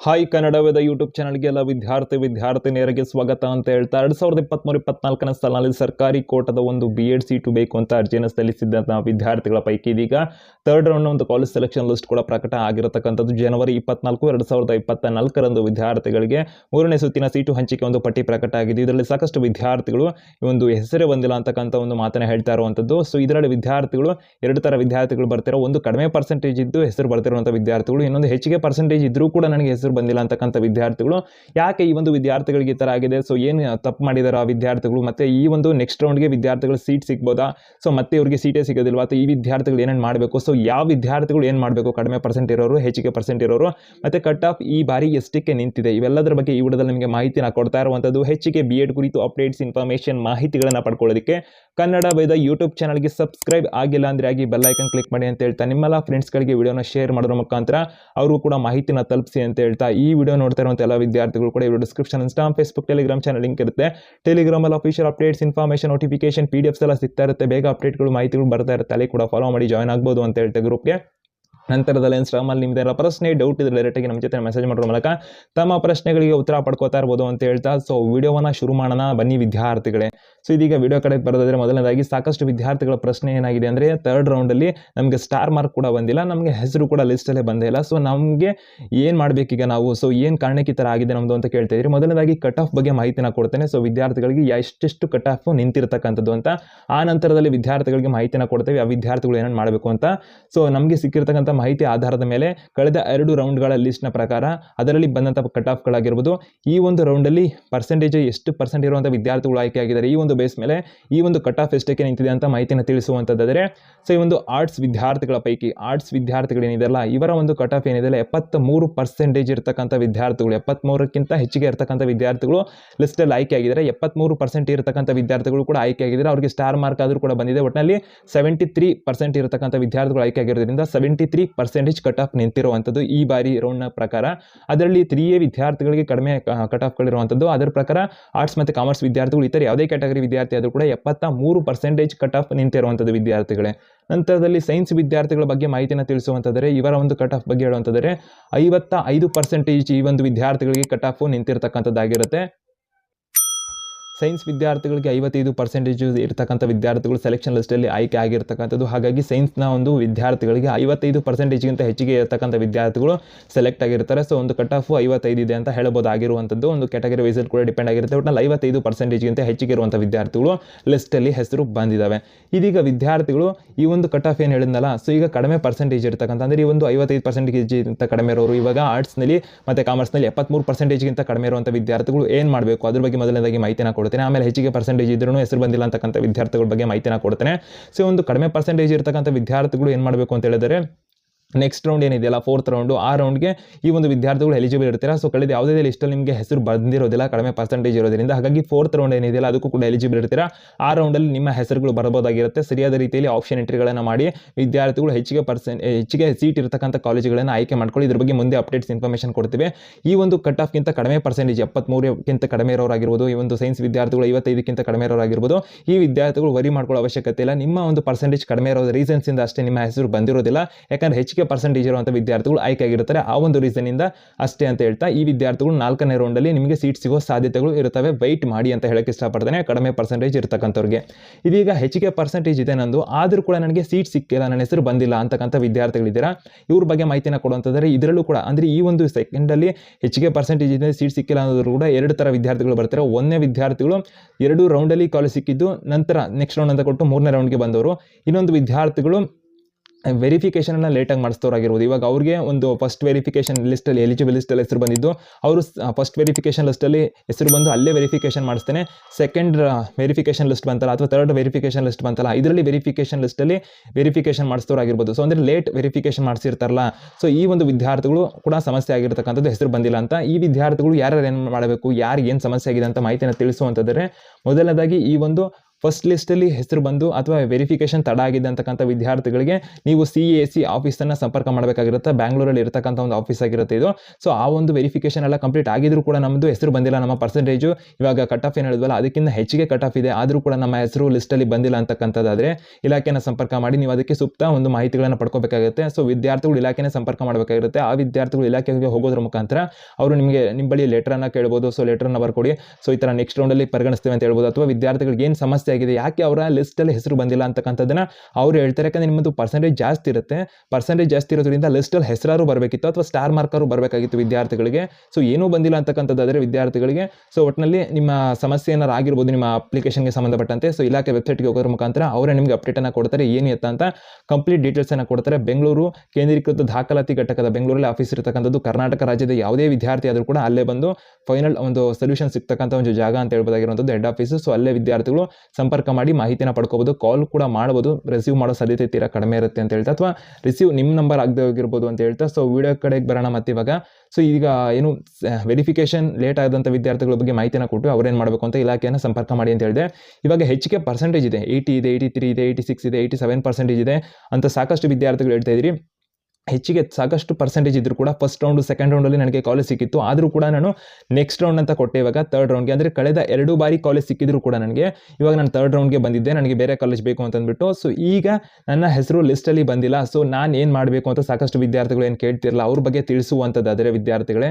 Hi Kannada Veda YouTube ಚಾನಲ್ಗೆ ಎಲ್ಲ ವಿದ್ಯಾರ್ಥಿ ವಿದ್ಯಾರ್ಥಿನಿಯರಿಗೆ ಸ್ವಾಗತ ಅಂತ ಹೇಳ್ತಾ ಎರಡು ಸಾವಿರದ ಇಪ್ಪತ್ತ್ಮೂರು ಇಪ್ಪತ್ನಾಲ್ಕನೇ ಸಾಲಿನಲ್ಲಿ ಸರ್ಕಾರಿ ಕೋಟದ ಒಂದು ಬಿ ಎಡ್ ಸೀಟು ಬೇಕು ಅಂತ ಅರ್ಜಿಯನ್ನು ಸಲ್ಲಿಸಿದ್ದಂಥ ವಿದ್ಯಾರ್ಥಿಗಳ ಪೈಕಿ ಇದೀಗ ತರ್ಡ್ ರೌಂಡ್ ಒಂದು ಕಾಲೇಜ್ ಸೆಲೆಕ್ಷನ್ ಲಿಸ್ಟ್ ಕೂಡ ಪ್ರಕಟ ಆಗಿರತಕ್ಕಂಥದ್ದು. ಜನವರಿ ಇಪ್ಪತ್ನಾಲ್ಕು, ಎರಡು ಸಾವಿರದ ಇಪ್ಪತ್ತ ನಾಲ್ಕರಂದು ವಿದ್ಯಾರ್ಥಿಗಳಿಗೆ ಮೂರನೇ ಸುತ್ತಿನ ಸೀಟು ಹಂಚಿಕೆ ಒಂದು ಪಟ್ಟಿ ಪ್ರಕಟ ಆಗಿದೆ. ಇದರಲ್ಲಿ ಸಾಕಷ್ಟು ವಿದ್ಯಾರ್ಥಿಗಳು ಒಂದು ಹೆಸರೇ ಬಂದಿಲ್ಲ ಅಂತಕ್ಕಂಥ ಒಂದು ಮಾತನ್ನು ಹೇಳ್ತಾ ಇರುವಂಥದ್ದು ಸೊ ಇದರಲ್ಲಿ ವಿದ್ಯಾರ್ಥಿಗಳು, ಎರಡು ಥರ ವಿದ್ಯಾರ್ಥಿಗಳು ಬರ್ತಿರೋ ಒಂದು ಕಡಿಮೆ ಪರ್ಸೆಂಟೇಜ್ ಇದ್ದು ಹೆಸರು ಬರ್ತಿರುವಂಥ ವಿದ್ಯಾರ್ಥಿಗಳು, ಇನ್ನೊಂದು ಹೆಚ್ಚಿಗೆ ಪರ್ಸೆಂಟೇಜ್ ಇದ್ದರೂ ಕೂಡ ನನಗೆ ಹೆಸರು ಬಂದಿಲ್ಲ ಅಂತಕ್ಕಂಥ ವಿದ್ಯಾರ್ಥಿಗಳು. ಯಾಕೆ ಈ ಒಂದು ವಿದ್ಯಾರ್ಥಿಗಳಿಗೆ ಈ ಥರ ಆಗಿದೆ? ಸೊ ಏನು ತಪ್ಪು ಮಾಡಿದಾರೆ ಆ ವಿದ್ಯಾರ್ಥಿಗಳು ಮತ್ತು ಈ ಒಂದು ನೆಕ್ಸ್ಟ್ ರೌಂಡ್ಗೆ ವಿದ್ಯಾರ್ಥಿಗಳು ಸೀಟ್ ಸಿಗ್ಬೋದಾ? ಸೊ ಮತ್ತೆ ಇವರಿಗೆ ಸೀಟೇ ಸಿಗೋದಿಲ್ವಾ? ಅಥವಾ ಈ ವಿದ್ಯಾರ್ಥಿಗಳು ಏನೇನು ಮಾಡಬೇಕು? ಸೊ ಯಾವ ವಿದ್ಯಾರ್ಥಿಗಳು ಏನು ಮಾಡಬೇಕು? ಕಡಿಮೆ ಪರ್ಸೆಂಟ್ ಇರೋರು, ಹೆಚ್ಚಿಗೆ ಪರ್ಸೆಂಟ್ ಇರೋರು, ಮತ್ತು ಕಟ್ ಆಫ್ ಈ ಬಾರಿ ಎಷ್ಟಕ್ಕೆ ನಿಂತಿದೆ? ಇವೆಲ್ಲದರ ಬಗ್ಗೆ ಈ ವಿಡಿಯೋದಲ್ಲಿ ನಿಮಗೆ ಮಾಹಿತಿನ ಕೊಡ್ತಾ ಇರುವಂಥದ್ದು. ಹೆಚ್ಚಿಗೆ ಬಿ ಎಡ್ ಕುರಿತು ಅಪ್ಡೇಟ್ಸ್ ಇನ್ಫಾರ್ಮೇಷನ್ ಮಾಹಿತಿಗಳನ್ನು ಪಡ್ಕೊಳ್ಳೋದಕ್ಕೆ ಕನ್ನಡ ವೈದ ಯೂಟ್ಯೂಬ್ ಚಾನಲ್ಗೆ ಸಬ್ಸ್ಕ್ರೈಬ್ ಆಗಿಲ್ಲ ಅಂದರೆ ಆಗಿ ಬೆಲ್ ಐಕನ್ ಕ್ಲಿಕ್ ಮಾಡಿ ಅಂತ ಹೇಳ್ತಾ ನಿಮ್ಮೆಲ್ಲ ಫ್ರೆಂಡ್ಸ್ಗಳಿಗೆ ವಿಡಿಯೋನ ಶೇರ್ ಮಾಡೋದ್ರ ಮುಖಾಂತರ ಅವರು ಕೂಡ ಮಾಹಿತಿನ ತಲುಪಿಸಿ ಅಂತ ಹೇಳ್ತಾ ಈ ವಿಡಿಯೋ ನೋಡ್ತಾ ಇರುವಂಥ ಎಲ್ಲ ವಿದ್ಯಾರ್ಥಿಗಳು ಕೂಡ ಇವರು description Instagram Facebook Telegram channel link ಇರುತ್ತೆ. ಟೆಲಿಗ್ರಾಮಲ್ಲಿ official updates information notification P D Fs ಎಲ್ಲ ಸಿಗ್ತಾ ಇರುತ್ತೆ. ಬೇಗ ಅಪ್ಡೇಟ್ಗಳು ಮಾಹಿತಿಗಳು ಬರ್ತಾ ಇರುತ್ತೆ. ಅಲ್ಲಿ ಕೂಡ ಫಾಲೋ ಮಾಡಿ ಜಾಯ್ನ್ ಆಗ್ಬೋದು ಅಂತ ಹೇಳ್ತಾ ಗ್ರೂಪ್ಗೆ ನಂತರದಲ್ಲಿ ಇನ್ಸ್ಟಾಗ್ರಾಮಲ್ಲಿ ನಿಮ್ದು ಪ್ರಶ್ನೆ ಡೌಟ್ ಇದ್ರೆ ಡೈರೆಕ್ಟಾಗಿ ನಮ್ಮ ಜೊತೆ ಮೆಸೇಜ್ ಮಾಡೋದ್ರ ಮೂಲಕ ತಮ್ಮ ಪ್ರಶ್ನೆಗಳಿಗೆ ಉತ್ತರ ಪಡ್ಕೋತಾ ಇರ್ಬೋದು ಅಂತ ಹೇಳ್ತಾ ಸೊ ವಿಡಿಯೋವನ್ನು ಶುರು ಮಾಡೋಣ. ಬನ್ನಿ ವಿದ್ಯಾರ್ಥಿಗಳೇ. ಸೊ ಇದೀಗ ವಿಡಿಯೋ ಕಡೆ ಬರೋದಾದ್ರೆ ಮೊದಲನೇದಾಗಿ ಸಾಕಷ್ಟು ವಿದ್ಯಾರ್ಥಿಗಳ ಪ್ರಶ್ನೆ ಏನಾಗಿದೆ ಅಂದರೆ ಥರ್ಡ್ ರೌಂಡಲ್ಲಿ ನಮಗೆ ಸ್ಟಾರ್ ಮಾರ್ಕ್ ಕೂಡ ಬಂದಿಲ್ಲ, ನಮಗೆ ಹೆಸರು ಕೂಡ ಲಿಸ್ಟಲ್ಲೇ ಬಂದೇ ಇಲ್ಲ. ಸೊ ನಮಗೆ ಏನು ಮಾಡಬೇಕೀಗ ನಾವು? ಸೊ ಏನು ಕಾರಣಕ್ಕೆ ಥರ ಆಗಿದೆ ನಮ್ಮದು ಅಂತ ಕೇಳ್ತಾ ಇದ್ರಿ. ಮೊದಲನೇದಾಗಿ ಕಟ್ ಆಫ್ ಬಗ್ಗೆ ಮಾಹಿತಿನ ಕೊಡ್ತೇನೆ. ಸೊ ವಿದ್ಯಾರ್ಥಿಗಳಿಗೆ ಎಷ್ಟೆಷ್ಟು ಕಟ್ ಆಫ್ ನಿಂತಿರ್ತಕ್ಕಂಥದ್ದು ಅಂತ ಆ ನಂತರದಲ್ಲಿ ವಿದ್ಯಾರ್ಥಿಗಳಿಗೆ ಮಾಹಿತಿನ ಕೊಡ್ತೇವೆ. ಆ ವಿದ್ಯಾರ್ಥಿಗಳು ಏನೇನು ಮಾಡಬೇಕು ಅಂತ. ಸೊ ನಮಗೆ ಸಿಕ್ಕಿರ್ತಕ್ಕಂಥ ಮಾಹಿತಿ ಆಧಾರದ ಮೇಲೆ ಕಳೆದ ಎರಡು ರೌಂಡ್ಗಳ ಲಿಸ್ಟ್ನ ಪ್ರಕಾರ ಅದರಲ್ಲಿ ಬಂದಂಥ ಕಟ್ ಆಫ್ಗಳಾಗಿರ್ಬೋದು ಈ ಒಂದು ರೌಂಡಲ್ಲಿ ಪರ್ಸೆಂಟೇಜ್ ಎಷ್ಟು ಪರ್ಸೆಂಟ್ ಇರುವಂಥ ವಿದ್ಯಾರ್ಥಿಗಳು ಆಯ್ಕೆಯಾಗಿದ್ದಾರೆ, ಈ ಒಂದು ಬೇಸ್ ಮೇಲೆ ಈ ಒಂದು ಕಟ್ ಆಫ್ ಎಷ್ಟಕ್ಕೆ ನಿಂತಿದೆ ಅಂತ ಮಾಹಿತಿನ ತಿಳಿಸುವಂಥದ್ದಾದರೆ ಸೊ ಈ ಒಂದು ಆರ್ಟ್ಸ್ ವಿದ್ಯಾರ್ಥಿಗಳ ಪೈಕಿ ಆರ್ಟ್ಸ್ ವಿದ್ಯಾರ್ಥಿಗಳೇನಿದೆಯಲ್ಲ, ಇವರ ಒಂದು ಕಟ್ ಆಫ್ ಏನಿದೆ ಎಪ್ಪತ್ತ ಮೂರು ಪರ್ಸೆಂಟೇಜ್ ಇರತಕ್ಕಂಥ ವಿದ್ಯಾರ್ಥಿಗಳು ಎಪ್ಪತ್ತ್ಮೂರಕ್ಕಿಂತ ಹೆಚ್ಚಿಗೆ ಇರತಕ್ಕಂಥ ವಿದ್ಯಾರ್ಥಿಗಳು ಲಿಸ್ಟಲ್ಲಿ ಆಯ್ಕೆ ಆಗಿದ್ದಾರೆ ಎಪ್ಪತ್ತ್ಮೂರು ಪರ್ಸೆಂಟ್ ಇರತಕ್ಕಂಥ ವಿದ್ಯಾರ್ಥಿಗಳು ಕೂಡ ಆಯ್ಕೆ ಆಗಿದ್ದಾರೆ ಅವರಿಗೆ ಸ್ಟಾರ್ ಮಾರ್ಕ್ ಆದರೂ ಕೂಡ ಬಂದಿದೆ ಒಟ್ಟಿನಲ್ಲಿ ಸೆವೆಂಟಿ ತ್ರೀ ಪರ್ಸೆಂಟ್ ಇರತಕ್ಕಂಥ ವಿದ್ಯಾರ್ಥಿಗಳು ಆಯ್ಕೆ ಆಗಿರೋದ್ರಿಂದ seventy three percentage cut off ನಿಂತಿರುವಂಥದ್ದು ಈ ಬಾರಿ ರೌಂಡ್ನ ಪ್ರಕಾರ. ಅದರಲ್ಲಿ ತ್ರೀ ಎ ವಿದ್ಯಾರ್ಥಿಗಳಿಗೆ ಕಡಿಮೆ ಕಟ್ ಆಫ್ಗಳಿರುವಂಥದ್ದು ಅದರ ಪ್ರಕಾರ ಆರ್ಟ್ಸ್ ಮತ್ತು ಕಾಮರ್ಸ್ ವಿದ್ಯಾರ್ಥಿಗಳು, ಇತರ ಯಾವುದೇ ಕ್ಯಾಟಗರಿ ವಿದ್ಯಾರ್ಥಿ ಆದರೂ ಕೂಡ ಎಪ್ಪತ್ತ ಮೂರು ಪರ್ಸೆಂಟೇಜ್ ಕಟ್ ಆಫ್ ನಿಂತಿರುವಂಥದ್ದು ವಿದ್ಯಾರ್ಥಿಗಳೇ. ನಂತರದಲ್ಲಿ ಸೈನ್ಸ್ ವಿದ್ಯಾರ್ಥಿಗಳ ಬಗ್ಗೆ ಮಾಹಿತಿಯನ್ನು ತಿಳಿಸುವಂಥದ್ದರೆ, ಇವರ ಒಂದು ಕಟ್ ಆಫ್ ಬಗ್ಗೆ ಹೇಳುವಂಥದ್ದರೆ, ಐವತ್ತ ಐದು ಪರ್ಸೆಂಟೇಜ್ ಈ ಒಂದು ವಿದ್ಯಾರ್ಥಿಗಳಿಗೆ ಕಟ್ ಆಫು ನಿಂತಿರ್ತಕ್ಕಂಥದ್ದಾಗಿರುತ್ತೆ. ಸೈನ್ಸ್ ವಿದ್ಯಾರ್ಥಿಗಳಿಗೆ ಐವತ್ತೈದು ಪರ್ಸೆಂಟೇಜ್ ಇರ್ತಕ್ಕಂಥ ವಿದ್ಯಾರ್ಥಿಗಳು ಸೆಲೆಕ್ಷನ್ ಲಿಸ್ಟಲ್ಲಿ ಆಯ್ಕೆ ಆಗಿರ್ತಕ್ಕಂಥದ್ದು. ಹಾಗಾಗಿ ಸೈನ್ಸ್ನ ಒಂದು ವಿದ್ಯಾರ್ಥಿಗಳಿಗೆ ಐವತ್ತೈದು ಪರ್ಸೆಂಟೇಜ್ಗಿಂತ ಹೆಚ್ಚಿಗೆ ಇರತಕ್ಕಂಥ ವಿದ್ಯಾರ್ಥಿಗಳು ಸೆಲೆಕ್ಟ್ ಆಗಿರ್ತಾರೆ. ಸೊ ಒಂದು ಕಟ್ ಆಫು ಐವತ್ತೈದು ಇದೆ ಅಂತ ಹೇಳ್ಬೋದಾಗಿರುವಂಥದ್ದು ಒಂದು ಕ್ಯಾಟಗರಿ ವೈಸಲ್ಲಿ ಕೂಡ ಡಿಪೆಂಡ್ ಆಗಿರುತ್ತೆ. ಒಟ್ನಲ್ಲಿ ಐವತ್ತೈದು ಪರ್ಸೆಂಟೇಜ್ಗಿಂತ ಹೆಚ್ಚಿಗೆ ಇರುವಂಥ ವಿದ್ಯಾರ್ಥಿಗಳು ಲಿಸ್ಟಲ್ಲಿ ಹೆಸರು ಬಂದಿದ್ದಾವೆ ಇದೀಗ ವಿದ್ಯಾರ್ಥಿಗಳು ಈ ಒಂದು ಕಟ್ ಆಫ್ ಏನು ಹೇಳಿದ್ನಲ್ಲ ಸೊ ಈಗ ಕಡಿಮೆ ಪರ್ಸೆಂಟೇಜ್ ಇರ್ತಕ್ಕಂಥ, ಅಂದರೆ ಈ ಒಂದು ಐವತ್ತೈದು ಪರ್ಸೆಂಟೇಜ್ಗಿಂತ ಕಡಿಮೆ ಇರೋರು ಇವಾಗ ಆರ್ಟ್ಸ್ನಲ್ಲಿ ಮತ್ತು ಕಾಮರ್ಸ್ನಲ್ಲಿ ಎಪ್ಪತ್ತ್ಮೂರು ಪರ್ಸೆಂಟೇಜ್ಗಿಂತ ಕಡಿಮೆ ಇರುವಂಥ ವಿದ್ಯಾರ್ಥಿಗಳು ಏನು ಮಾಡಬೇಕು? ಅದ್ರ ಬಗ್ಗೆ ಮೊದಲನೇದಾಗಿ ಮಾಹಿತಿನ ಕೊಡ್ತೇನೆ. ಆಮೇಲೆ ಹೆಚ್ಚಿಗೆ ಪರ್ಸೆಂಟೇಜ್ ಇದ್ರೂ ಹೆಸರು ಬಂದಿಲ್ಲ ಅಂತಕ್ಕಂಥ ವಿದ್ಯಾರ್ಥಿಗಳ ಬಗ್ಗೆ ಮಾಹಿತಿನ ಕೊಡ್ತೇನೆ. ಸೊ ಒಂದು ಕಡಿಮೆ ಪರ್ಸೆಂಟೇಜ್ ಇರ್ತಕ್ಕಂಥ ವಿದ್ಯಾರ್ಥಿಗಳು ಏನು ಮಾಡಬೇಕು ಅಂತ ಹೇಳಿದರೆ ನೆಕ್ಸ್ಟ್ ರೌಂಡ್ ಏನಿದೆಯಲ್ಲ ಫೋರ್ತ್ ರೌಂಡು ಆ ರೌಂಡ್ಗೆ ಈ ಒಂದು ವಿದ್ಯಾರ್ಥಿಗಳು ಎಲಿಜಿಬಲ್ ಇರ್ತೀರಾ? ಸೊ ಕಳೆದ ಯಾವುದೇ ಲಿಸ್ಟಲ್ಲಿ ನಿಮಗೆ ಹೆಸರು ಬಂದಿರೋದಿಲ್ಲ, ಕಡಿಮೆ ಪರ್ಸೆಂಟೇಜ್ ಇರೋದ್ರಿಂದ. ಹಾಗಾಗಿ ಫೋರ್ತ್ ರೌಂಡ್ ಏನಿದೆಯಲ್ಲ, ಅದಕ್ಕೂ ಕೂಡ ಎಲಿಜಿಬಲ್ ಇರ್ತೀರಾ? ಆ ರೌಂಡಲ್ಲಿ ನಿಮ್ಮ ಹೆಸರುಗಳು ಬರಬಹುದಾಗಿರುತ್ತೆ ಸರಿಯಾದ ರೀತಿಯಲ್ಲಿ ಆಪ್ಷನ್ ಎಂಟ್ರಿಗಳನ್ನು ಮಾಡಿ, ವಿದ್ಯಾರ್ಥಿಗಳು ಹೆಚ್ಚಿಗೆ ಪರ್ಸೆಂಟ್ ಹೆಚ್ಚಿಗೆ ಸೀಟ್ ಇರತಕ್ಕಂಥ ಕಾಲೇಜುಗಳನ್ನು ಆಯ್ಕೆ ಮಾಡ್ಕೊಳ್ಳಿ. ಇದ್ರ ಬಗ್ಗೆ ಮುಂದೆ ಅಪ್ಡೇಟ್ಸ್ ಇನ್ಫಾರ್ಮೇಷನ್ ಕೊಡ್ತೀವಿ. ಈ ಒಂದು ಕಟ್ ಆಫ್ಗಿಂತ ಕಡಿಮೆ ಪರ್ಸೆಂಟೇಜ್ ಎಪ್ಪತ್ತ್ಮೂರಕ್ಕಿಂತ ಕಡಿಮೆ ಇರೋರಾಗಿರ್ಬೋದು, ಈ ಒಂದು ಸೈನ್ಸ್ ವಿದ್ಯಾರ್ಥಿಗಳು ಐವತ್ತೈದಕ್ಕಿಂತ ಕಡಿಮೆ ಇರೋರಾಗಿರ್ಬೋದು, ಈ ವಿದ್ಯಾರ್ಥಿಗಳು ವರಿ ಮಾಡ್ಕೊಳ್ಳೋ ಅವಶ್ಯಕತೆ ಇಲ್ಲ. ನಿಮ್ಮ ಒಂದು ಪರ್ಸೆಂಟೇಜ್ ಕಡಿಮೆ ಇರೋ ರೀಸನ್ಸಿಂದ ಅಷ್ಟೇ ನಿಮ್ಮ ಹೆಸರು ಬಂದಿರೋದಿಲ್ಲ. ಯಾಕಂದ್ರೆ ಹೆಚ್ಚಿಗೆ ಪರ್ಸೆಂಟೇಜ್ ಇರುವಂಥ ವಿದ್ಯಾರ್ಥಿಗಳು ಆಯ್ಕೆ ಆಗಿರ್ತಾರೆ ಆ ಒಂದು ರೀಸನಿಂದ ಅಷ್ಟೇ ಅಂತ ಹೇಳ್ತಾ, ಈ ವಿದ್ಯಾರ್ಥಿಗಳು ನಾಲ್ಕನೇ ರೌಂಡಲ್ಲಿ ನಿಮಗೆ ಸೀಟ್ ಸಿಗೋ ಸಾಧ್ಯತೆಗಳು ಇರುತ್ತವೆ. ವೈಟ್ ಮಾಡಿ ಅಂತ ಹೇಳಕ್ಕೆ ಇಷ್ಟಪಡ್ತಾನೆ. ಕಡಿಮೆ ಪರ್ಸೆಂಟೇಜ್ ಇರ್ತಕ್ಕಂಥವ್ರಿಗೆ. ಇದೀಗ ಹೆಚ್ಚಿಗೆ ಪರ್ಸೆಂಟೇಜ್ ಇದೆ ನಂದು. ಆದರೂ ಕೂಡ ನನಗೆ ಸೀಟ್ ಸಿಕ್ಕಿಲ್ಲ. ನನ್ನ ಹೆಸರು ಬಂದಿಲ್ಲ ಅಂತಕ್ಕಂಥ ವಿದ್ಯಾರ್ಥಿಗಳಿದ್ದೀರಾ? ಇವ್ರ ಬಗ್ಗೆ ಮಾಹಿತಿನ ಕೊಡುವಂಥದ್ದಾರೆ ಇದರಲ್ಲೂ ಕೂಡ. ಅಂದರೆ ಈ ಒಂದು ಸೆಕೆಂಡಲ್ಲಿ ಹೆಚ್ಚಿಗೆ ಪರ್ಸೆಂಟೇಜ್ ಇದೆ ಸೀಟ್ ಸಿಕ್ಕಿಲ್ಲ ಅನ್ನೋದ್ರು ಕೂಡ ಎರಡು ಥರ ವಿದ್ಯಾರ್ಥಿಗಳು ಬರ್ತಾರೆ. ಒಂದನೇ ವಿದ್ಯಾರ್ಥಿಗಳು ಎರಡು ರೌಂಡಲ್ಲಿ ಕಾಲೇಜ್ ಸಿಕ್ಕಿದ್ದು, ನಂತರ ನೆಕ್ಸ್ಟ್ ರೌಂಡ್ ಅಂತ ಕೊಟ್ಟು ಮೂರನೇ ರೌಂಡ್ಗೆ ಬಂದವರು. ಇನ್ನೊಂದು ವಿದ್ಯಾರ್ಥಿಗಳು ವೆರಿಫಿಕೇಷನನ್ನು ಲೇಟಾಗಿ ಮಾಡಿಸ್ತವ್ರಾಗಿರ್ಬೋದು ಇವಾಗ ಅವ್ರಿಗೆ ಒಂದು ಫಸ್ಟ್ ವೆರಿಫಿಕೇಷನ್ ಲಿಸ್ಟಲ್ಲಿ ಎಲಿಜಿಬಲ್ ಲಿಸ್ಟಲ್ಲಿ ಹೆಸರು ಬಂದಿದ್ದು, ಅವರು ಫಸ್ಟ್ ವೆರಿಫಿಕೇಷನ್ ಲಿಸ್ಟಲ್ಲಿ ಹೆಸರು ಬಂದು ಅಲ್ಲೇ ವೆರಿಫಿಕೇಷನ್ ಮಾಡಿಸ್ತೇನೆ. ಸೆಕೆಂಡ್ ವೆರಿಫಿಕೇಷನ್ ಲಿಸ್ಟ್ ಬಂತಲ್ಲ, ಅಥವಾ ಥರ್ಡ್ ವೆರಿಫಿಕೇಷನ್ ಲಿಸ್ಟ್ ಬಂತಲ್ಲ, ಇದರಲ್ಲಿ ವೆರಿಫಿಕೇಷನ್ ಲಿಸ್ಟಲ್ಲಿ ವೆರಿಫಿಕೇಷನ್ ಮಾಡಿಸ್ತವ್ರಾಗಿರ್ಬೋದು ಸೊ ಅಂದರೆ ಲೇಟ್ ವೆರಿಫಿಕೇಷನ್ ಮಾಡಿಸಿರ್ತಾರಲ್ಲ. ಸೊ ಈ ಒಂದು ವಿದ್ಯಾರ್ಥಿಗಳು ಕೂಡ ಸಮಸ್ಯೆ ಆಗಿರ್ತಕ್ಕಂಥದ್ದು ಹೆಸರು ಬಂದಿಲ್ಲ ಅಂತ. ಈ ವಿದ್ಯಾರ್ಥಿಗಳು ಯಾರ್ಯಾರು ಏನು ಮಾಡಬೇಕು ಯಾರಿಗೆ ಏನು ಸಮಸ್ಯೆ ಆಗಿದೆ ಅಂತ ಮಾಹಿತಿಯನ್ನು ತಿಳಿಸುವಂಥದ್ದರೆ ಮೊದಲನೇದಾಗಿ ಈ ಒಂದು ಫಸ್ಟ್ ಲಿಸ್ಟಲ್ಲಿ ಹೆಸರು ಬಂದು ಅಥವಾ ವೆರಿಫಿಕೇಶನ್ ತಡ ಆಗಿದೆ ಅಂತಕ್ಕಂಥ ವಿದ್ಯಾರ್ಥಿಗಳಿಗೆ ನೀವು ಸಿ ಎ ಸಿ ಆಫೀಸನ್ನು ಸಂಪರ್ಕ ಮಾಡಬೇಕಾಗಿರುತ್ತೆ. ಬ್ಯಾಂಗ್ಳೂರಲ್ಲಿ ಇರತಕ್ಕಂಥ ಒಂದು ಆಫೀಸ್ ಆಗಿರುತ್ತೆ ಇದು. ಸೊ ಆ ಒಂದು ವೆರಿಫಿಕೇಶನ್ ಎಲ್ಲ ಕಂಪ್ಲೀಟ್ ಆಗಿದ್ರು ಕೂಡ ನಮ್ಮದು ಹೆಸರು ಬಂದಿಲ್ಲ. ನಮ್ಮ ಪರ್ಸೆಂಟೇಜು ಇವಾಗ ಕಟ್ ಆಫ್ ಏನು ಹೇಳಿದ್ವಲ್ಲ, ಅದಕ್ಕಿಂತ ಹೆಚ್ಚಿಗೆ ಕಟ್ ಆಫ್ ಇದೆ. ಆದರೂ ಕೂಡ ನಮ್ಮ ಹೆಸರು ಲಿಸ್ಟಲ್ಲಿ ಬಂದಿಲ್ಲ ಅಂತಕ್ಕಂಥದ್ದಾದರೆ ಇಲಾಖೆನ ಸಂಪರ್ಕ ಮಾಡಿ ನೀವು ಅದಕ್ಕೆ ಸೂಕ್ತ ಒಂದು ಮಾಹಿತಿಗಳನ್ನು ಪಡ್ಕೋಬೇಕಾಗುತ್ತೆ. ಸೊ ವಿದ್ಯಾರ್ಥಿಗಳು ಇಲಾಖೆನೇ ಸಂಪರ್ಕ ಮಾಡಬೇಕಾಗಿರುತ್ತೆ. ಆ ವಿದ್ಯಾರ್ಥಿಗಳು ಇಲಾಖೆಗೆ ಹೋಗೋದ್ರ ಮುಖಾಂತರ ಅವರು ನಿಮಗೆ ನಿಮ್ಮ ಬಳಿ ಲೆಟ್ರನ್ನು ಕೇಳ್ಬೋದು. ಸೊ ಲೆಟ್ರನ್ನ ಬರ್ಕೊಡಿ. ಸೊ ಈ ಥರ ನೆಕ್ಸ್ಟ್ ರೌಂಡಲ್ಲಿ ಪರಿಗಣಿಸ್ತೀವಿ ಅಂತ ಹೇಳ್ಬೋದು. ಅಥವಾ ವಿದ್ಯಾರ್ಥಿಗಳಿಗೆ ಏನು ಸಮಸ್ಯೆ ಆಗಿದೆ. ಯಾಕೆ ಅವರ ಲಿಸ್ಟಲ್ಲಿ ಹೆಸರು ಬಂದಿಲ್ಲ ಅಂತಕ್ಕಂಥದ್ದನ್ನ ಅವ್ರು ಹೇಳ್ತಾರೆ. ಯಾಕಂದ್ರೆ ನಿಮ್ಮದು ಪರ್ಸೆಂಟೇಜ್ ಜಾಸ್ತಿ ಇರುತ್ತೆ. ಪರ್ಸೆಂಟೇಜ್ ಜಾಸ್ತಿ ಇರೋದ್ರಿಂದ ಲಿಸ್ಟಲ್ಲಿ ಹೆಸರಾರು ಬರಬೇಕಿತ್ತು ಅಥವಾ ಸ್ಟಾರ್ ಮಾರ್ಕರು ಬರಬೇಕಾಗಿತ್ತು ವಿದ್ಯಾರ್ಥಿಗಳಿಗೆ. ಸೊ ಏನೂ ಬಂದಿಲ್ಲ ಅಂತಕ್ಕಂಥದ್ದಾದರೆ ವಿದ್ಯಾರ್ಥಿಗಳಿಗೆ. ಸೊ ಒಟ್ಟಿನಲ್ಲಿ ನಿಮ್ಮ ಸಮಸ್ಯೆ ಏನಾರು ಆಗಿರ್ಬೋದು, ನಿಮ್ಮ ಅಪ್ಲಿಕೇಶನ್ಗೆ ಸಂಬಂಧಪಟ್ಟಂತೆ. ಸೊ ಇಲಾಖೆ ವೆಬ್ಸೈಟ್ಗೆ ಹೋಗೋದ್ರ ಮುಖಾಂತರ ಅವರೇ ನಿಮಗೆ ಅಪ್ಡೇಟನ್ನು ಕೊಡ್ತಾರೆ. ಏನು ಎತ್ತ ಅಂತ ಕಂಪ್ಲೀಟ್ ಡೀಟೇಲ್ಸನ್ನು ಕೊಡ್ತಾರೆ. ಬೆಂಗಳೂರು ಕೇಂದ್ರೀಕೃತ ದಾಖಲಾತಿ ಘಟಕದ ಬೆಂಗಳೂರಲ್ಲಿ ಆಫೀಸ್ ಇರತಕ್ಕಂಥದ್ದು ಕರ್ನಾಟಕ ರಾಜ್ಯದ ಯಾವುದೇ ವಿದ್ಯಾರ್ಥಿ ಆದರೂ ಕೂಡ ಅಲ್ಲೇ ಬಂದು ಫೈನಲ್ ಒಂದು ಸೊಲ್ಯೂಷನ್ ಸಿಗ್ತಕ್ಕಂಥ ಒಂದು ಜಾಗ ಅಂತ ಹೇಳ್ಬೋದಾಗಿರುವಂಥದ್ದು ಹೆಡ್ ಆಫೀಸು ಸೊ ಅಲ್ಲೇ ವಿದ್ಯಾರ್ಥಿಗಳು ಸಂಪರ್ಕ ಮಾಡಿ ಮಾಹಿತಿನ ಪಡ್ಕೋಬೋದು ಕಾಲ್ ಕೂಡ ಮಾಡ್ಬೋದು ರಿಸೀವ್ ಮಾಡೋ ಸಾಧ್ಯತೆ ತೀರಾ ಕಡಿಮೆ ಇರುತ್ತೆ ಅಂತ ಹೇಳ್ತಾ, ಅಥವಾ ರಿಸೀವ್ ನಿಮ್ಮ ನಂಬರ್ ಆಗದೆ ಹೋಗಿರ್ಬೋದು ಅಂತ ಹೇಳ್ತಾ ಸೊ ವಿಡಿಯೋ ಕಡೆಗೆ ಬರೋಣ ಮತ್ತೆ ಇವಾಗ. ಸೊ ಈಗ ಏನು ವೆರಿಫಿಕೇಶನ್ ಲೇಟ್ ಆದಂಥ ವಿದ್ಯಾರ್ಥಿಗಳ ಬಗ್ಗೆ ಮಾಹಿತಿನ ಕೊಟ್ಟು ಅವ್ರೇನು ಮಾಡಬೇಕು ಅಂತ ಇಲಾಖೆಯನ್ನು ಸಂಪರ್ಕ ಮಾಡಿ ಅಂತ ಹೇಳಿದೆ. ಇವಾಗ ಹೆಚ್ಚಿಗೆ ಪರ್ಸೆಂಟೇಜ್ ಇದೆ ಏಯ್ಟಿ ಇದೆ ಏಯ್ಟಿ ತ್ರೀ ಇದೆ ಏಯ್ಟಿ ಸಿಕ್ಸ್ ಇದೆ ಏಯ್ಟಿ ಸೆವೆನ್ ಪರ್ಸೆಂಟೇಜ್ ಇದೆ ಅಂತ ಸಾಕಷ್ಟು ವಿದ್ಯಾರ್ಥಿಗಳು ಹೇಳ್ತಾ ಇದ್ರಿ. ಹೆಚ್ಚಿಗೆ ಸಾಕಷ್ಟು ಪರ್ಸೆಂಟೇಜ್ ಇದ್ದರೂ ಕೂಡ ಫಸ್ಟ್ ರೌಂಡು ಸೆಕೆಂಡ್ ರೌಂಡಲ್ಲಿ ನನಗೆ ಕಾಲೇಜ್ ಸಿಕ್ಕಿತ್ತು. ಆದರೂ ಕೂಡ ನಾನು ನೆಕ್ಸ್ಟ್ ರೌಂಡ್ ಅಂತ ಕೊಟ್ಟೆ ಇವಾಗ ತರ್ಡ್ ರೌಂಡ್ಗೆ ಅಂದರೆ ಕಳೆದ ಎರಡು ಬಾರಿ ಕಾಲೇಜ್ ಸಿಕ್ಕಿದ್ರು ಕೂಡ ನನಗೆ ಇವಾಗ ನಾನು ತರ್ಡ್ ರೌಂಡ್ಗೆ ಬಂದಿದ್ದೆ. ನನಗೆ ಬೇರೆ ಕಾಲೇಜ್ ಬೇಕು ಅಂತಂದ್ಬಿಟ್ಟು. ಸೊ ಈಗ ನನ್ನ ಹೆಸರು ಲಿಸ್ಟಲ್ಲಿ ಬಂದಿಲ್ಲ. ಸೊ ನಾನು ಏನು ಮಾಡಬೇಕು ಅಂತ ಸಾಕಷ್ಟು ವಿದ್ಯಾರ್ಥಿಗಳು ಏನು ಕೇಳ್ತಿರಲ್ಲ ಅವ್ರ ಬಗ್ಗೆ ತಿಳಿಸುವಂಥದ್ದಾದರೆ ವಿದ್ಯಾರ್ಥಿಗಳೇ.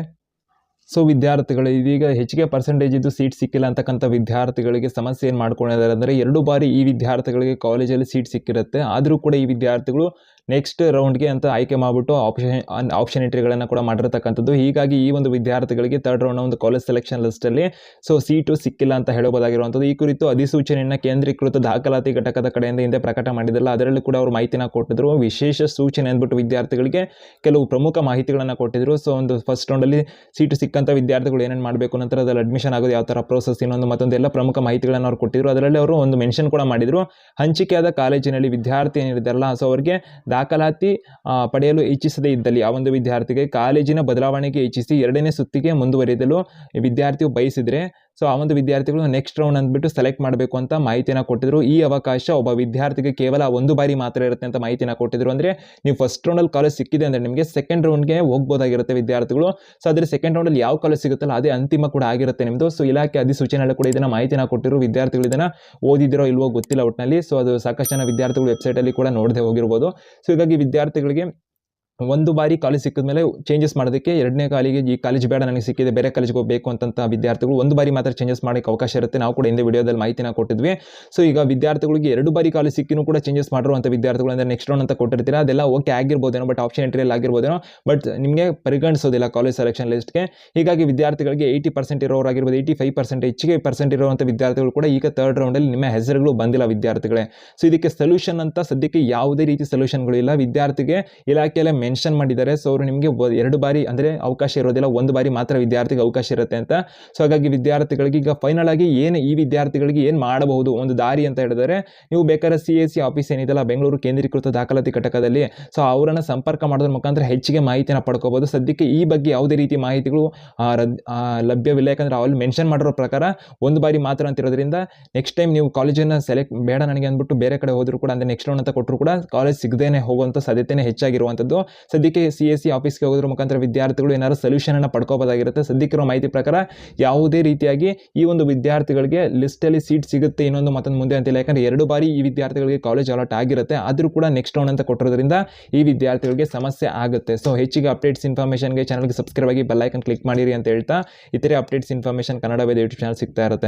ಸೊ ವಿದ್ಯಾರ್ಥಿಗಳು ಇದೀಗ ಹೆಚ್ಚಿಗೆ ಪರ್ಸೆಂಟೇಜ್ ಇದ್ದು ಸೀಟ್ ಸಿಕ್ಕಿಲ್ಲ ಅಂತಕ್ಕಂಥ ವಿದ್ಯಾರ್ಥಿಗಳಿಗೆ ಸಮಸ್ಯೆ ಏನು ಮಾಡ್ಕೊಂಡಿದ್ದಾರೆ ಅಂದರೆ ಎರಡು ಬಾರಿ ಈ ವಿದ್ಯಾರ್ಥಿಗಳಿಗೆ ಕಾಲೇಜಲ್ಲಿ ಸೀಟ್ ಸಿಕ್ಕಿರುತ್ತೆ. ಆದರೂ ಕೂಡ ಈ ವಿದ್ಯಾರ್ಥಿಗಳು ನೆಕ್ಸ್ಟ್ ರೌಂಡ್ಗೆ ಅಂತ ಆಯ್ಕೆ ಮಾಡಿಬಿಟ್ಟು ಆಪ್ಷನ್ ಆಪ್ಷನ್ ಎಂಟ್ರಿಗಳನ್ನು ಕೂಡ ಮಾಡಿರ್ತಕ್ಕಂಥದ್ದು. ಹೀಗಾಗಿ ಈ ಒಂದು ವಿದ್ಯಾರ್ಥಿಗಳಿಗೆ ತರ್ಡ್ ರೌಂಡ್ನ ಒಂದು ಕಾಲೇಜ್ ಸೆಲೆಕ್ಷನ್ ಲಿಸ್ಟಲ್ಲಿ ಸೊ ಸೀಟು ಸಿಕ್ಕಿಲ್ಲ ಅಂತ ಹೇಳಬಹುದಾಗಿರುವಂಥದ್ದು. ಈ ಕುರಿತು ಅಧಿಸೂಚನೆಯನ್ನು ಕೇಂದ್ರೀಕೃತ ದಾಖಲಾತಿ ಘಟಕದ ಕಡೆಯಿಂದ ಹಿಂದೆ ಪ್ರಕಟ ಮಾಡಿದಲ್ಲ ಅದರಲ್ಲಿ ಕೂಡ ಅವರು ಮಾಹಿತಿನ ಕೊಟ್ಟಿದ್ರು. ವಿಶೇಷ ಸೂಚನೆ ಅಂದ್ಬಿಟ್ಟು ವಿದ್ಯಾರ್ಥಿಗಳಿಗೆ ಕೆಲವು ಪ್ರಮುಖ ಮಾಹಿತಿಗಳನ್ನು ಕೊಟ್ಟಿದ್ರು. ಸೊ ಒಂದು ಫಸ್ಟ್ ರೌಂಡಲ್ಲಿ ಸೀಟು ಸಿಕ್ಕಂಥ ವಿದ್ಯಾರ್ಥಿಗಳು ಏನೇನು ಮಾಡಬೇಕು ನಂತರ ಅದರಲ್ಲಿ ಅಡ್ಮಿಷನ್ ಆಗೋದು, ಯಾವ ಥರ ಪ್ರೋಸೆಸ್ ಇನ್ನೊಂದು ಮತ್ತೊಂದು ಎಲ್ಲ ಪ್ರಮುಖ ಮಾಹಿತಿಗಳನ್ನು ಅವ್ರು ಕೊಟ್ಟಿದ್ರು. ಅದರಲ್ಲಿ ಅವರು ಒಂದು ಮೆನ್ಷನ್ ಕೂಡ ಮಾಡಿದರು. ಹಂಚಿಕೆಯಾದ ಕಾಲೇಜಿನಲ್ಲಿ ವಿದ್ಯಾರ್ಥಿ ಏನಿದ್ದಾರಲ್ಲ ಸೊ ಅವರಿಗೆ ದಾಖಲಾತಿ ಪಡೆಯಲು ಇಚ್ಛಿಸದೇ ಇದ್ದಲ್ಲಿ ಆ ಒಂದು ವಿದ್ಯಾರ್ಥಿಗೆ ಕಾಲೇಜಿನ ಬದಲಾವಣೆಗೆ ಇಚ್ಛಿಸಿ ಎರಡನೇ ಸುತ್ತಿಗೆ ಮುಂದುವರಿಯಲು ವಿದ್ಯಾರ್ಥಿಯು ಬಯಸಿದರೆ ಸೊ ಆ ಒಂದು ವಿದ್ಯಾರ್ಥಿಗಳು ನೆಕ್ಸ್ಟ್ ರೌಂಡ್ ಅಂದ್ಬಿಟ್ಟು ಸೆಲೆಕ್ಟ್ ಮಾಡಬೇಕು ಅಂತ ಮಾಹಿತಿನ ಕೊಟ್ಟಿದ್ರು. ಈ ಅವಕಾಶ ಒಬ್ಬ ವಿದ್ಯಾರ್ಥಿಗೆ ಕೇವಲ ಒಂದು ಬಾರಿ ಮಾತ್ರ ಇರುತ್ತೆ ಅಂತ ಮಾಹಿತಿನ ಕೊಟ್ಟಿದ್ರು. ಅಂದರೆ ನೀವು ಫಸ್ಟ್ ರೌಂಡಲ್ಲಿ ಕಾಲೇಜ್ ಸಿಕ್ಕಿದೆ ಅಂದರೆ ನಿಮಗೆ ಸೆಕೆಂಡ್ ರೌಂಡ್ಗೆ ಹೋಗ್ಬೋದಾಗಿರುತ್ತೆ ವಿದ್ಯಾರ್ಥಿಗಳು. ಸೊ ಆದರೆ ಸೆಕೆಂಡ್ ರೌಂಡಲ್ಲಿ ಯಾವ ಕಾಲೇಜ್ ಸಿಗುತ್ತಲ್ಲ ಅದೇ ಅಂತಿಮ ಕೂಡ ಆಗಿರುತ್ತೆ ನಿಮ್ಮದು ಸೊ ಇಲಾಖೆ ಅಧಿಸೂಚನೆಯಲ್ಲಿ ಕೂಡ ಇದನ್ನು ಮಾಹಿತಿನ ಕೊಟ್ಟಿರು ವಿದ್ಯಾರ್ಥಿಗಳು ಇದನ್ನು ಓದಿದಿರೋ ಇಲ್ವೋ ಗೊತ್ತಿಲ್ಲ ಒಟ್ಟಿನಲ್ಲಿ ಸೊ ಅದು ಸಾಕಷ್ಟು ಜನ ವಿದ್ಯಾರ್ಥಿಗಳು ವೆಬ್ಸೈಟಲ್ಲಿ ಕೂಡ ನೋಡದೆ ಹೋಗಿರ್ಬೋದು. ಸೊ ಹೀಗಾಗಿ ವಿದ್ಯಾರ್ಥಿಗಳಿಗೆ ಒಂದು ಬಾರಿ ಕಾಲೇಜ್ ಸಿಕ್ಕಿದ ಮೇಲೆ ಚೇಂಜಸ್ ಮಾಡೋದಕ್ಕೆ ಎರಡನೇ ಕಾಲಿಗೆ ಈ ಕಾಲೇಜ್ ಬೇಡ, ನನಗೆ ಸಿಕ್ಕಿದೆ, ಬೇರೆ ಕಾಲೇಜ್ಗೆ ಹೋಗಬೇಕು ಅಂತಂತ ವಿದ್ಯಾರ್ಥಿಗಳು ಒಂದು ಬಾರಿ ಮಾತ್ರ ಚೇಂಜಸ್ ಮಾಡೋಕ್ಕೆ ಅವಕಾಶ ಇರುತ್ತೆ. ನಾವು ಕೂಡ ಹಿಂದೆ ವಿಡಿಯೋದಲ್ಲಿ ಮಾಹಿತಿನ ಕೊಟ್ಟಿದ್ವಿ. ಸೊ ಈಗ ವಿದ್ಯಾರ್ಥಿಗಳಿಗೆ ಎರಡು ಬಾರಿ ಕಾಲೇಜ್ ಸಿಕ್ಕಿನೂ ಕೂಡ ಚೇಂಜಸ್ ಮಾಡಿರುವಂಥ ವಿದ್ಯಾರ್ಥಿಗಳು ಅಂದರೆ ನೆಕ್ಸ್ಟ್ ರೌಂಡ್ ಅಂತ ಕೊಟ್ಟಿರ್ತೀರಾ? ಅದೆಲ್ಲ ಓಕೆ ಆಗಿರ್ಬೋದೇನೋ ಬಟ್ ಆಪ್ಷನ್ ಎಂಟ್ರಿಯಲ್ಲಿ ಆಗಿರ್ಬೋದೇನೋ ಬಟ್ ನಿಮಗೆ ಪರಿಗಣಿಸೋದಿಲ್ಲ ಕಾಲೇಜ್ ಸೆಲೆಕ್ಷನ್ ಲಿಸ್ಟ್ಗೆ ಹೀಗಾಗಿ ವಿದ್ಯಾರ್ಥಿಗಳಿಗೆ ಏಯ್ಟಿ ಪರ್ಸೆಂಟ್ ಇರೋರಾಗಿರ್ಬೋದು ಏಯ್ಟಿ ಫೈವ್ ಪರ್ಸೆಂಟ್ ಹೆಚ್ಚಿಗೆ ಪರ್ಸೆಂಟ್ ಇರುವಂಥ ವಿದ್ಯಾರ್ಥಿಗಳು ಕೂಡ ಈಗ ತರ್ಡ್ ರೌಂಡಲ್ಲಿ ನಿಮ್ಮ ಹೆಸರುಗಳು ಬಂದಿಲ್ಲ ವಿದ್ಯಾರ್ಥಿಗಳೇ. ಸೊ ಇದಕ್ಕೆ ಸೊಲ್ಯೂಷನ್ ಅಂತ ಸದ್ಯಕ್ಕೆ ಯಾವುದೇ ರೀತಿ ಸೊಲ್ಯೂಷನ್ಗಳು ಇಲ್ಲ. ವಿದ್ಯಾರ್ಥಿಗೆ ಇಲಾಖೆಯಲ್ಲೇ ಮೆನ್ಷನ್ ಮಾಡಿದ್ದಾರೆ. ಸೊ ಅವರು ನಿಮಗೆ ಎರಡು ಬಾರಿ ಅಂದರೆ ಅವಕಾಶ ಇರೋದಿಲ್ಲ. ಒಂದು ಬಾರಿ ಮಾತ್ರ ವಿದ್ಯಾರ್ಥಿಗೆ ಅವಕಾಶ ಇರುತ್ತೆ ಅಂತ. ಸೊ ಹಾಗಾಗಿ ವಿದ್ಯಾರ್ಥಿಗಳಿಗೆ ಈಗ ಫೈನಲ್ ಆಗಿ ಏನು ಈ ವಿದ್ಯಾರ್ಥಿಗಳಿಗೆ ಏನು ಮಾಡಬಹುದು? ಒಂದು ದಾರಿ ಅಂತ ಹೇಳಿದರೆ, ನೀವು ಬೇಕಾದ್ರೆ ಸಿ ಎಸ್ ಸಿ ಆಫೀಸ್ ಏನಿದೆಲ್ಲ ಬೆಂಗಳೂರು ಕೇಂದ್ರೀಕೃತ ದಾಖಲಾತಿ ಘಟಕದಲ್ಲಿ. ಸೊ ಅವರನ್ನು ಸಂಪರ್ಕ ಮಾಡೋದ್ರ ಮುಖಾಂತರ ಹೆಚ್ಚಿಗೆ ಮಾಹಿತಿನ ಪಡ್ಕೋಬೋದು ಸದ್ಯಕ್ಕೆ ಈ ಬಗ್ಗೆ ಯಾವುದೇ ರೀತಿ ಮಾಹಿತಿಗಳು ಲಭ್ಯವಿಲ್ಲ. ಯಾಕಂದರೆ ಅವಲ್ಲಿ ಮೆನ್ಷನ್ ಮಾಡಿರೋ ಪ್ರಕಾರ ಒಂದು ಬಾರಿ ಮಾತ್ರ ಅಂತ ಇರೋದ್ರಿಂದ ನೆಕ್ಸ್ಟ್ ಟೈಮ್ ನೀವು ಕಾಲೇಜನ್ನು ಸೆಲೆಕ್ಟ್ ಬೇಡ ನನಗೆ ಅಂದ್ಬಿಟ್ಟು ಬೇರೆ ಕಡೆ ಹೋದರೂ ಕೂಡ, ಅಂದರೆ ನೆಕ್ಸ್ಟ್ ಲೋನ್ ಅಂತ ಕೊಟ್ಟರು ಕೂಡ ಕಾಲೇಜ್ ಸಿಗದೇನೆ ಹೋಗುವಂಥ ಸಾಧ್ಯತೆನೇ ಹೆಚ್ಚಾಗಿರುವಂಥದ್ದು. ಸದ್ಯಕ್ಕೆ ಸಿ ಎಸ್ ಸಿ ಆಫೀಸ್ಗೆ ಹೋಗೋದ್ರ ಮುಖಾಂತರ ವಿದ್ಯಾರ್ಥಿಗಳು ಏನಾದ್ರು ಸೊಲ್ಯೂಷನನ್ನು ಪಡ್ಕೋಬೋದಾಗಿರುತ್ತೆ. ಸದ್ಯಕ್ಕಿರೋ ಮಾಹಿತಿ ಪ್ರಕಾರ ಯಾವುದೇ ರೀತಿಯಾಗಿ ಈ ಒಂದು ವಿದ್ಯಾರ್ಥಿಗಳಿಗೆ ಲಿಸ್ಟಲ್ಲಿ ಸೀಟ್ ಸಿಗುತ್ತೆ ಇನ್ನೊಂದು ಮತ್ತೊಂದು ಮುಂದೆ ಅಂತಿಲ್ಲ ಯಾಕಂದರೆ ಎರಡು ಬಾರಿ ಈ ವಿದ್ಯಾರ್ಥಿಗಳಿಗೆ ಕಾಲೇಜ್ ಅಲಾಟ್ ಆಗಿರುತ್ತೆ. ಆದರೂ ಕೂಡ ನೆಕ್ಸ್ಟ್ ರೌಂಡ್ ಅಂತ ಕೊಟ್ಟಿರೋದ್ರಿಂದ ಈ ವಿದ್ಯಾರ್ಥಿಗಳಿಗೆ ಸಮಸ್ಯೆ ಆಗುತ್ತೆ. ಸೊ ಹೆಚ್ಚಿಗೆ ಅಪ್ಡೇಟ್ಸ್ ಇನ್ಫಾರ್ಮೇಷನ್ಗೆ ಚಾನಲ್ಗೆ ಸಬ್ಸ್ಕ್ರೈಬ್ ಆಗಿ ಬೆಲ್ಲೈಕನ್ ಕ್ಲಿಕ್ ಮಾಡಿರಿ ಅಂತ ಹೇಳ್ತಾ ಇತರೆ updates information Kannada Veda YouTube channel ಸಿಗ್ತಾ ಇರುತ್ತೆ.